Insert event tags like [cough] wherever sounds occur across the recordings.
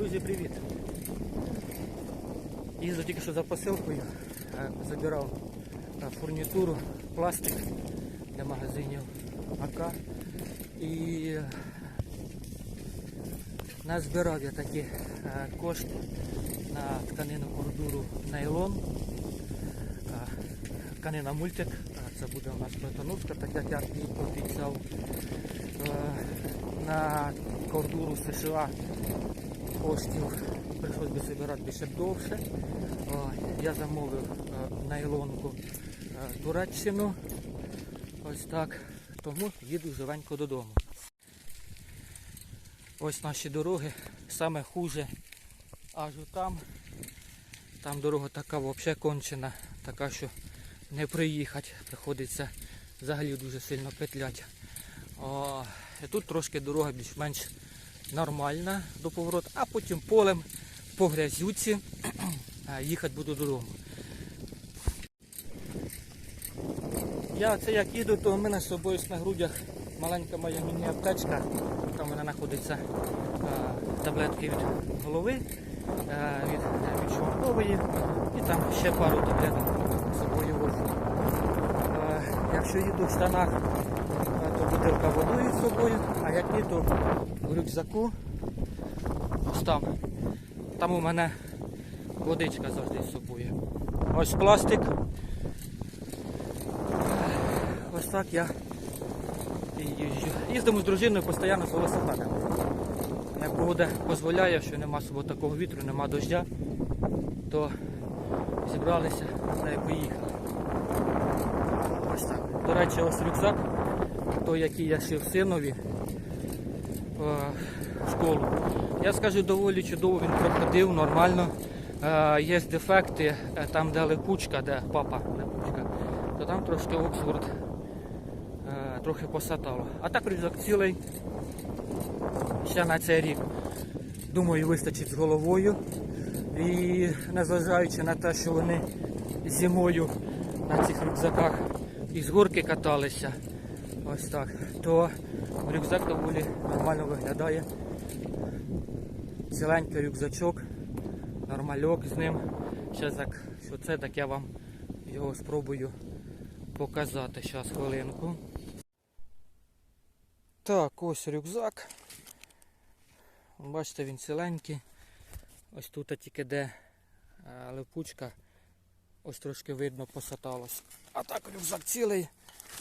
Друзі, привіт! Їздив тільки що за посилкою, забирав фурнітуру, пластик для магазинів АК. І е, назбирав я такі е, кошти на тканину бордуру нейлон. Е, Тканина мультик, це буде у нас плетонуска, так як я обіцяв. На кордуру США коштів прийшлось би збирати більше довше. Я замовив е, нейлонку е, Туреччину. Ось так. Тому їду живенько додому. Ось наші дороги. Саме хуже аж там. Там дорога така взагалі кончена, така що не приїхати. Приходиться взагалі дуже сильно петлять. Тут трошки дорога більш-менш нормальна до повороту, а потім полем по грязюці [clears throat] їхати буду додому. Я це як їду, то в мене з собою на грудях маленька моя міні-аптечка. Там в мене знаходиться таблетки від голови, від, від шлункової і там ще пару таблеток з собою вожу. Якщо їду в штанах, то бутилка водою з собою, а як ні, то в рюкзаку ось там. Там у мене водичка завжди з собою. Ось пластик. Ось так я їжджу. Їздимо з дружиною постійно з велосипедом. Як погода дозволяє, що нема собою такого вітру, нема дождя, то зібралися та й поїхали. Ось так. До речі, ось рюкзак, той, який я шив синові школу. Я скажу, доволі чудово він проходив, нормально. Е, Є дефекти, е, там де липучка, де папа липучка, то там трошки Оксфорд е, трохи посатало. А так рюкзак цілий. Ще на цей рік. Думаю, вистачить з головою. І незважаючи на те, що вони зимою на цих рюкзаках із горки каталися, ось так, то рюкзак доволі нормально виглядає. Ціленький рюкзачок, нормальок з ним. Ще так, що це, так я вам його спробую показати. Зараз хвилинку. Так, ось рюкзак. Бачите, він ціленький. Ось тут тільки де е, липучка, ось трошки видно посаталось. А так рюкзак цілий,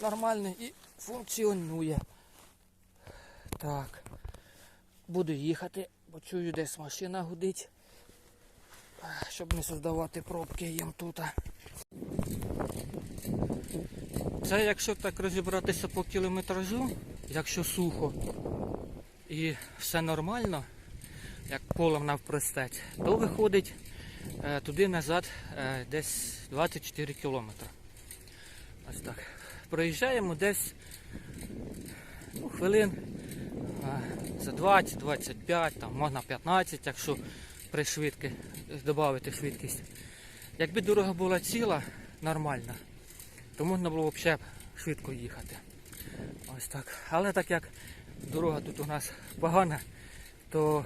нормальний і функціонує. Так. Буду їхати, бо чую десь машина гудить, щоб не создавати пробки їм тут. Це якщо так розібратися по кілометражу, якщо сухо і все нормально, як полем навпростець, то виходить е, туди назад е, десь 24 кілометри. Ось так. Проїжджаємо десь ну, хвилин за 20-25, там можна 15, якщо при швидки додати швидкість. Якби дорога була ціла, нормальна, то можна було взагалі швидко їхати. Ось так. Але так як дорога тут у нас погана, то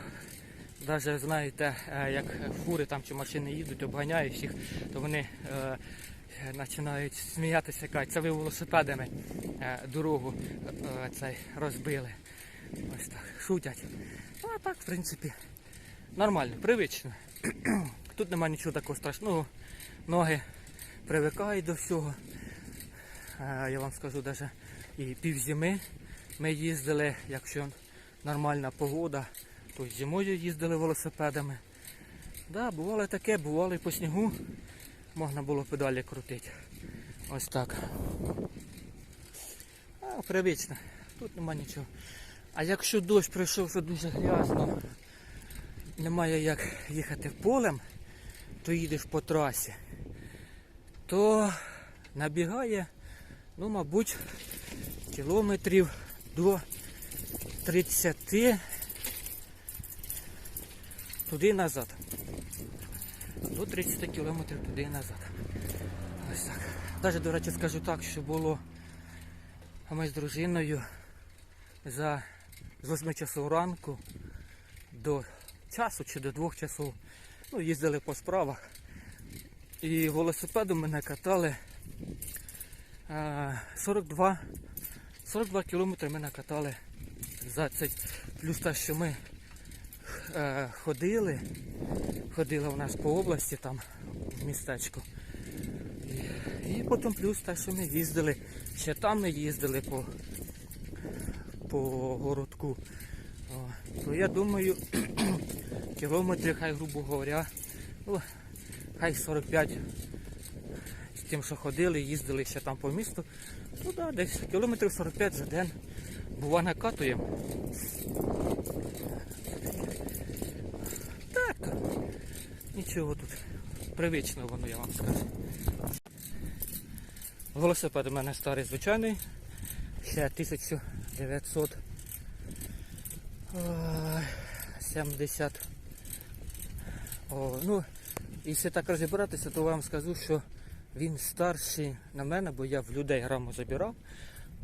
навіть знаєте, е, як фури там чи машини їдуть, обганяють їх, то вони е, починають сміятися, кажуть, це ви велосипедами е, дорогу е, цей розбили. Ось так, шутять. Ну, а так, в принципі, нормально, привично. [clears throat] Тут немає нічого такого страшного. Ноги привикають до всього. Е, Я вам скажу, навіть і півзими ми їздили, якщо нормальна погода, то зимою їздили велосипедами. Да, бувало таке, бувало і по снігу можна було педалі крутити. Ось так. А, привично. Тут нема нічого. А якщо дощ прийшов, що дуже грязно, немає як їхати полем, то їдеш по трасі, то набігає, ну, мабуть, кілометрів до 30 туди назад. До 30 кілометрів туди і назад. Ось так. Навіть, до речі, скажу так, що було ми з дружиною за з 8 часов ранку до часу чи до двох часов. Ну, їздили по справах. І велосипедом мене катали е, 42, 42 кілометри мене катали за цей. Плюс те, що ми е, ходили, ходили у нас по області там в містечку. І, потім плюс те, що ми їздили. Ще там ми їздили по, по городку. О, то я думаю, [clears throat] кілометрів, хай, грубо говоря, ну, хай 45 з тим, що ходили, їздили ще там по місту. Ну да, десь кілометрів 45 за день. Бува накатуємо. Так, нічого тут. Привично воно, я вам скажу. Велосипед у мене старий звичайний. Ще 1970. О, ну, якщо так розібратися, то вам скажу, що він старший на мене, бо я в людей граму забирав,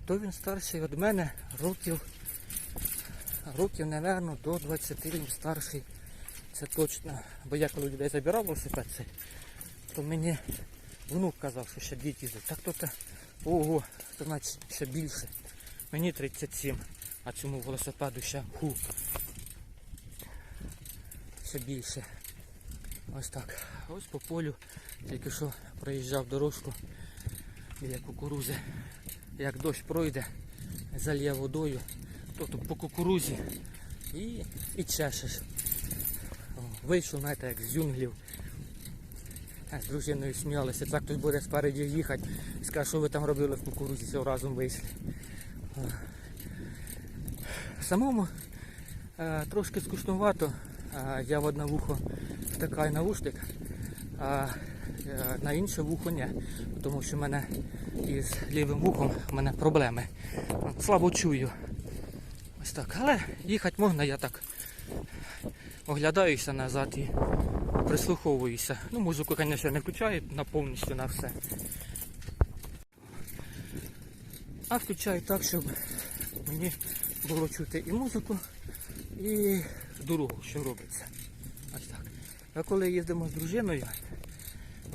то він старший від мене років, років, напевно, до 20 він старший. Це точно. Бо я коли людей забирав велосипед то мені внук казав, що ще дід їздить. Так то ого, то значить ще більше. Мені 37, а цьому велосипеду ще ху. Ще більше. Ось так. Ось по полю тільки що проїжджав дорожку біля кукурузи. Як дощ пройде, зальє водою, то тут по кукурузі і, і чешеш. Вийшов, знаєте, як з юнглів. А З дружиною сміялися, так хтось буде спереді їхати, скаже, що ви там робили в кукурузі, все разом вийшли. Самому е, трошки скучнувато. Е, я в одне вухо втикаю наушник, а е, на інше вухо ні. Тому що в мене із лівим вухом в мене проблеми. Слабо чую. Ось так. Але їхати можна, я так оглядаюся назад і прислуховуюся. Ну, музику, звісно, не включаю на повністю на все. А включаю так, щоб мені було чути і музику, і дорогу, що робиться. Ось так. А коли їздимо з дружиною,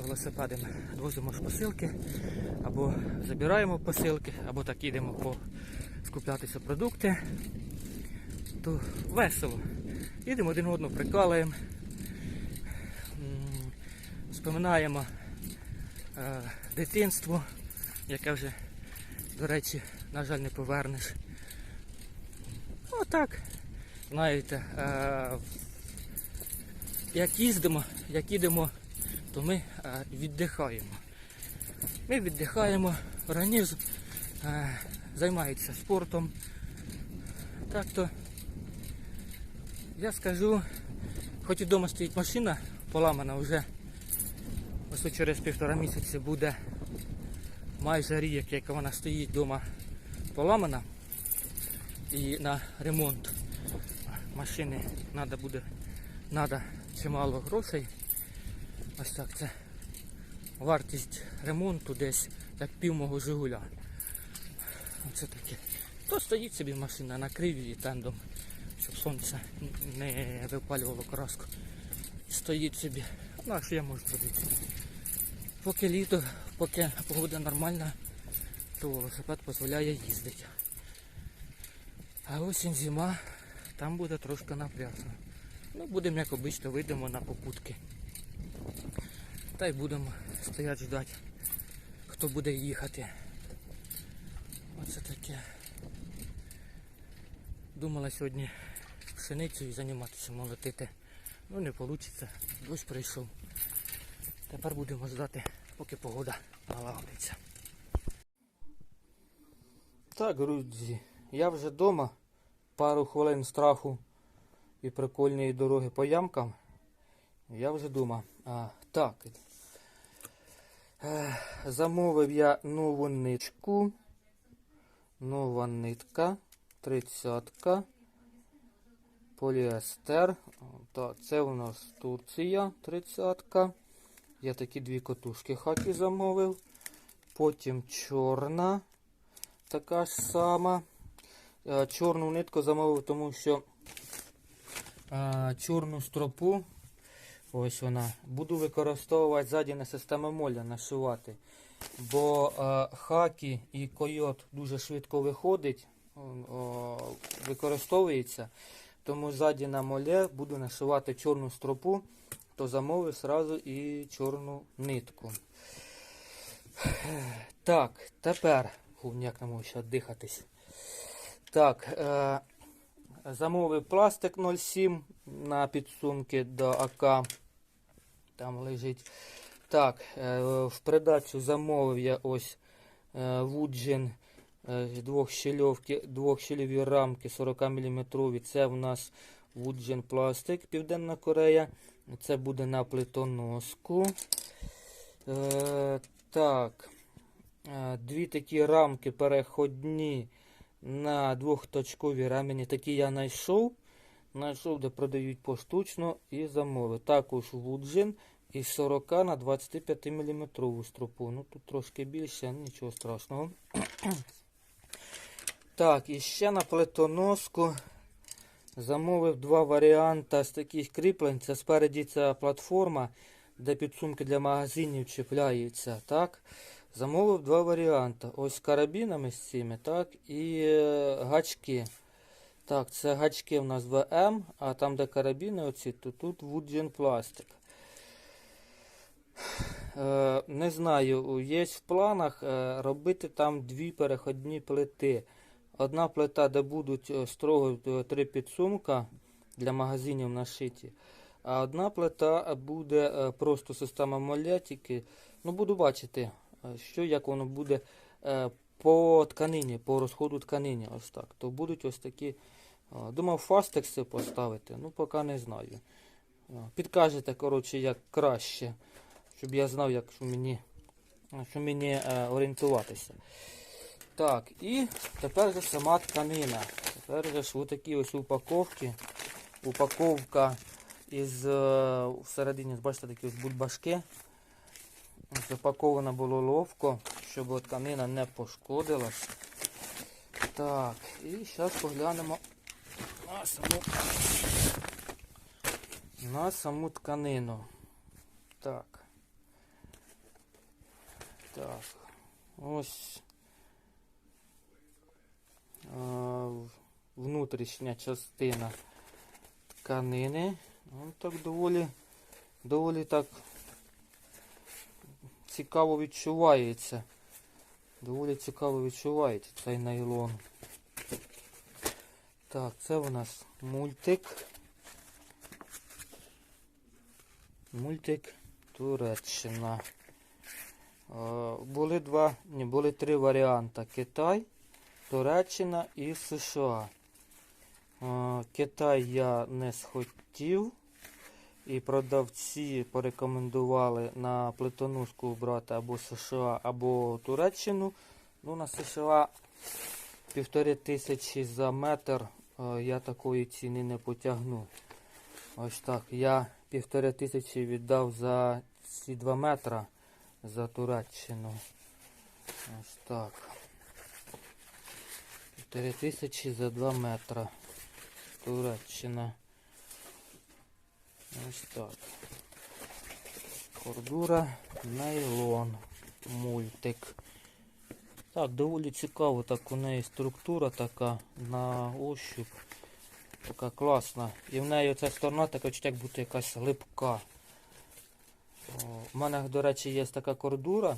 велосипедами возимо ж посилки, або забираємо посилки, або так їдемо по скуплятися продукти, то весело. Їдемо один одного, прикалуємо, м, споминаємо е, дитинство, яке вже, до речі, на жаль, не повернеш. Отак. Знаєте, е, як їздимо, як їдемо, то ми е, віддихаємо. Ми віддихаємо, організм е, займається спортом. Так то я скажу, хоч і вдома стоїть машина, поламана вже ось через півтора місяці буде майже рік, як вона стоїть вдома поламана. І на ремонт машини треба буде надо чимало грошей. Ось так це вартість ремонту десь як пів мого Жигуля. Оце таке. То стоїть собі машина на криві тендом, щоб сонце не випалювало краску. Стоїть собі. Ну а що я можу зробити? Поки літо, поки погода нормальна, то велосипед дозволяє їздити. А осінь зима, там буде трошки напряжно. Ну, будемо, як обично, вийдемо на попутки. Та й будемо стояти ждати, хто буде їхати. Оце таке. Думала сьогодні пшеницею займатися, молотити. Ну не вийде. Дощ прийшов. Тепер будемо ждати, поки погода налагодиться. Так, друзі, я вже вдома. Пару хвилин страху і прикольної дороги по ямкам. Я вже вдома. А, так. Е, замовив я нову нитку. Нова нитка. Тридцятка. Поліестер. Це у нас Турція. Тридцятка. Я такі дві котушки хакі замовив. Потім чорна. Така ж сама. Е, Чорну нитку замовив, тому що чорну стропу. Ось вона. Буду використовувати ззаді на систему моля нашивати. Бо хакі і койот дуже швидко виходить, використовується. Тому ззаді на моле буду нашивати чорну стропу, то замовив сразу і чорну нитку. Так, тепер. Фу, ніяк не ще дихатись. Так, е, замовив пластик 07 на підсумки до АК. Там лежить. Так, е, в придачу замовив я ось е, Вуджин е, двох щільовки, двох щільові рамки 40 мм. Це в нас Вуджин пластик, Південна Корея. Це буде на плитоноску. Е, так. Е, Дві такі рамки переходні на двохточкові ремені. Такі я знайшов. Знайшов, де продають поштучно і замовив. Також Вуджин із 40 на 25 мм стропу. Ну тут трошки більше, нічого страшного. Так, і ще на плитоноску замовив два варіанти з таких кріплень. Це спереді ця платформа, де підсумки для магазинів чіпляються. Так. Замовив два варіанти. Ось карабінами з цими, так, і е, гачки. Так, це гачки в нас ВМ, а там, де карабіни оці, то тут Woodgen пластик. Не знаю, є в планах е, робити там дві переходні плити. Одна плита, де будуть е, строго е, три підсумка для магазинів нашиті. А одна плита буде е, просто система молятики. Ну, буду бачити, що як воно буде по тканині, по розходу тканині. Ось так. То будуть ось такі. Думав фастекси поставити, ну поки не знаю. Підкажете, коротше, як краще, щоб я знав, як мені, що мені орієнтуватися. Так, і тепер же сама тканина. Тепер же ж такі ось упаковки. Упаковка із е, всередині, бачите, такі ось бульбашки. Запаковано було ловко, щоб тканина не пошкодилась. Так, і зараз поглянемо на саму, на саму тканину. Так. Так. Ось внутрішня частина тканини. Ну, так доволі, доволі так цікаво відчувається. Доволі цікаво відчувається цей найлон. Так, це у нас мультик. Мультик Туреччина. Були два, ні, були три варіанти. Китай, Туреччина і США. Е, Китай я не схотів. І продавці порекомендували на плитоноску брати або США, або Туреччину. Ну, на США півтори тисячі за метр е, я такої ціни не потягну. Ось так. Я півтори тисячі віддав за ці два метра за Туреччину. Ось так. Півтори тисячі за два метра. Туреччина. Ось так. Кордура, нейлон, мультик. Так, доволі цікаво, так у неї структура така на ощуп. Така класна. І в неї ця сторона така як бути якась липка. У мене, до речі, є така кордура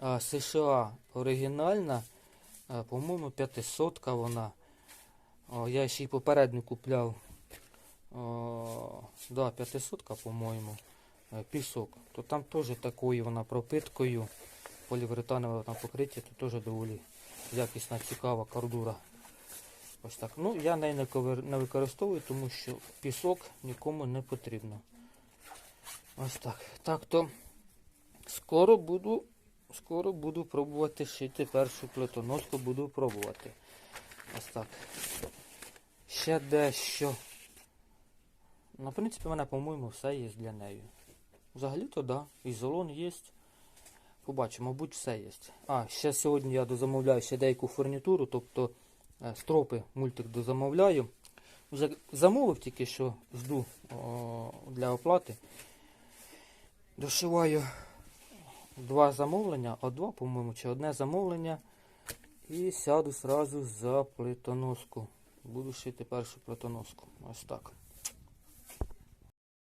а, США оригінальна. По-моєму, 500 вона. Я ще й попередню купляв. О, да, 500, по-моєму, е, пісок. То там теж такою вона пропиткою, поліуретанове на покриття, то теж доволі якісна, цікава кордура. Ось так. Ну, я неї не, не використовую, тому що пісок нікому не потрібно. Ось так. Так то скоро буду, скоро буду пробувати шити першу плитоноску, буду пробувати. Ось так. Ще дещо. Ну, в принципі, в мене, по-моєму, все є для неї. Взагалі-то да. Ізолон є. Побачимо, мабуть, все є. А, ще сьогодні я дозамовляю ще деяку фурнітуру, тобто е, стропи мультик дозамовляю. Вже замовив тільки що жду о, для оплати. Дошиваю два замовлення, а два, по-моєму, чи одне замовлення. І сяду сразу за плитоноску. Буду шити першу плитоноску. Ось так.